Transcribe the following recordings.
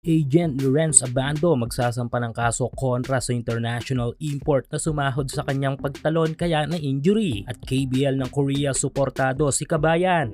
Agent Lorenz Abando magsasampa ng kaso kontra sa international import na sumahod sa kanyang pagtalon kaya na injury at KBL ng Korea suportado si Kabayan.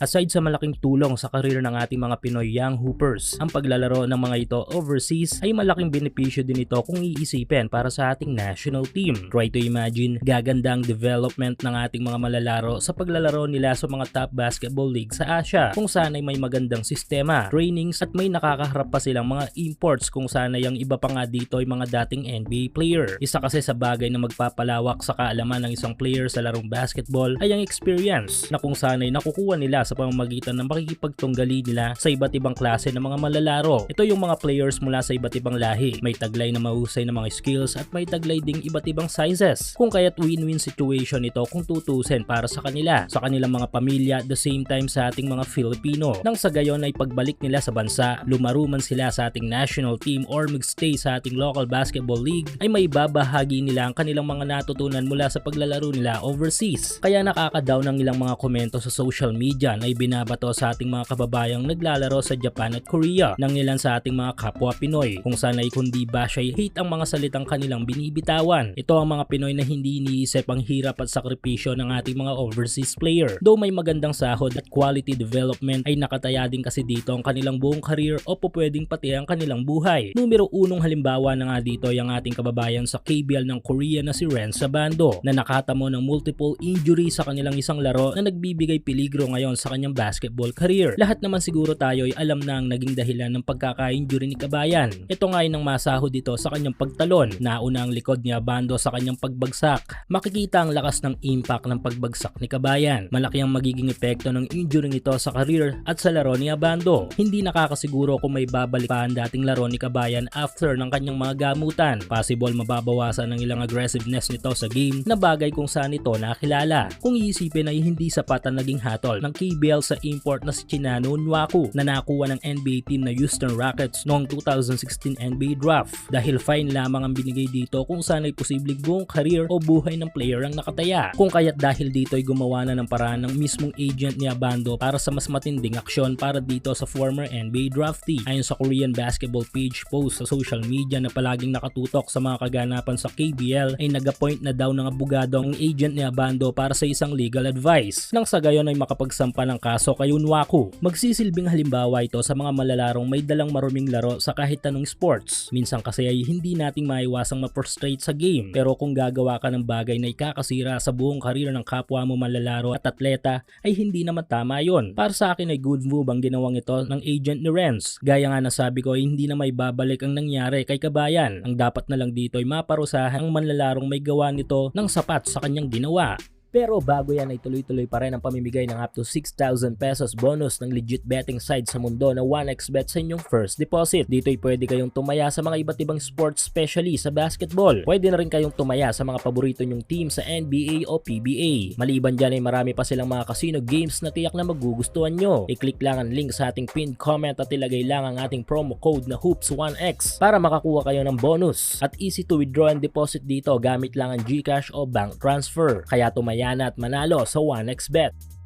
Aside sa malaking tulong sa karir ng ating mga Pinoy Young Hoopers, ang paglalaro ng mga ito overseas ay malaking benepisyo din ito kung iisipin para sa ating national team. Try to imagine, gaganda ang development ng ating mga malalaro sa paglalaro nila sa mga top basketball league sa Asia kung sana'y may magandang sistema, trainings at may nakakaharap pa silang mga imports kung sana yung iba pa nga dito ay mga dating NBA player. Isa kasi sa bagay na magpapalawak sa kaalaman ng isang player sa larong basketball ay ang experience na kung sana'y nakukuha nila sa pamamagitan ng makikipagtunggali nila sa iba't ibang klase ng mga malalaro. Ito yung mga players mula sa iba't ibang lahi. May taglay na mahusay na mga skills at may taglay ding iba't ibang sizes. Kung kaya't win-win situation ito kung tutusin para sa kanila, sa kanilang mga pamilya at the same time sa ating mga Filipino. Nang sa gayon ay pagbalik nila sa bansa, lumaro man sila sa ating national team or magstay sa ating local basketball league, ay may babahagi nila ang kanilang mga natutunan mula sa paglalaro nila overseas. Kaya nakaka-down ang ilang mga komento sa social media na ibinabato sa ating mga kababayang naglalaro sa Japan at Korea ng ilan sa ating mga kapwa Pinoy kung sana'y kundi ba siya'y hate ang mga salitang kanilang binibitawan. Ito ang mga Pinoy na hindi iniisip ang hirap at sakripisyo ng ating mga overseas player. Though may magandang sahod at quality development ay nakataya din kasi dito ang kanilang buong career o pupwedeng pati ang kanilang buhay. Numero unong halimbawa na nga dito ay ang ating kababayan sa KBL ng Korea na si Ren Sabando na nakatamo ng multiple injury sa kanilang isang laro na nagbibigay peligro ngayon sa kanyang basketball career. Lahat naman siguro tayo ay alam na ang naging dahilan ng pagkaka-injury ni Kabayan. Ito nga ay nang masahod dito sa kanyang pagtalon. Nauna ang likod niya bando sa kanyang pagbagsak. Makikita ang lakas ng impact ng pagbagsak ni Kabayan. Malaki ang magiging epekto ng injury nito sa career at sa laro ni Abando. Hindi nakakasiguro kung may babalik pa ang dating laro ni Kabayan after ng kanyang mga gamutan. Possible mababawasan ng ilang aggressiveness nito sa game na bagay kung saan ito nakilala. Kung iisipin ay hindi sapat ang naging hatol ng KBL sa import na si Chinano Nwaku na nakuha ng NBA team na Houston Rockets noong 2016 NBA draft dahil fine lamang ang binigay dito kung saan ay posibleng buong career o buhay ng player ang nakataya. Kung kaya't dahil dito ay gumawa na ng paraan ng mismong agent ni Abando para sa mas matinding aksyon para dito sa former NBA draftee. Ayon sa Korean basketball page post sa social media na palaging nakatutok sa mga kaganapan sa KBL ay nag-appoint na daw ng abogado ang agent ni Abando para sa isang legal advice. Nang sa gayon ay makapagsampa ng kaso kay Unwaku. Magsisilbing halimbawa ito sa mga malalarong may dalang maruming laro sa kahit anong sports. Minsan kasi ay hindi nating maiwasang ma-frustrate sa game pero kung gagawa ka ng bagay na ikakasira sa buong karir ng kapwa mo malalaro at atleta ay hindi naman tama yon. Para sa akin ay good move ang ginawang ito ng agent ni Renz. Gaya nga nasabi ko ay hindi na may babalik ang nangyari kay Kabayan. Ang dapat na lang dito ay maparusahan ang manlalarong may gawa nito ng sapat sa kanyang ginawa. Pero bago yan ay tuloy-tuloy pa rin ang pamimigay ng up to 6,000 pesos bonus ng legit betting site sa mundo na 1xbet sa inyong first deposit. Dito ay pwede kayong tumaya sa mga iba't ibang sports especially sa basketball. Pwede na rin kayong tumaya sa mga paborito nyong team sa NBA o PBA. Maliban dyan ay marami pa silang mga casino games na tiyak na magugustuhan nyo. I-click lang ang link sa ating pinned comment at ilagay lang ang ating promo code na HOOPS1X para makakuha kayo ng bonus. At easy to withdraw and deposit dito gamit lang ang GCash o bank transfer. Kaya tumaya Mayana at Manalo sa 1xBet.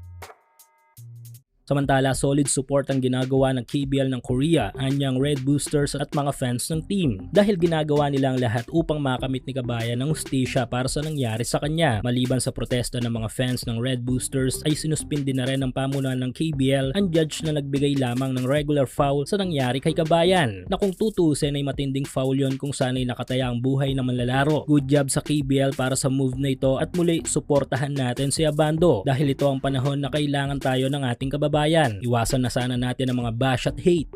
Samantala, solid support ang ginagawa ng KBL ng Korea, anyang Red Boosters at mga fans ng team. Dahil ginagawa nila ang lahat upang makamit ni Kabayan ng ustisya para sa nangyari sa kanya. Maliban sa protesta ng mga fans ng Red Boosters ay sinuspindi na rin ng pamunuan ng KBL ang judge na nagbigay lamang ng regular foul sa nangyari kay Kabayan. Na kung tutusin ay matinding foul yon kung sana'y nakataya ang buhay ng manlalaro. Good job sa KBL para sa move na ito at muli suportahan natin si Abando dahil ito ang panahon na kailangan tayo ng ating kababayan kababayan. Iwasan na sana natin ang mga bash at hate.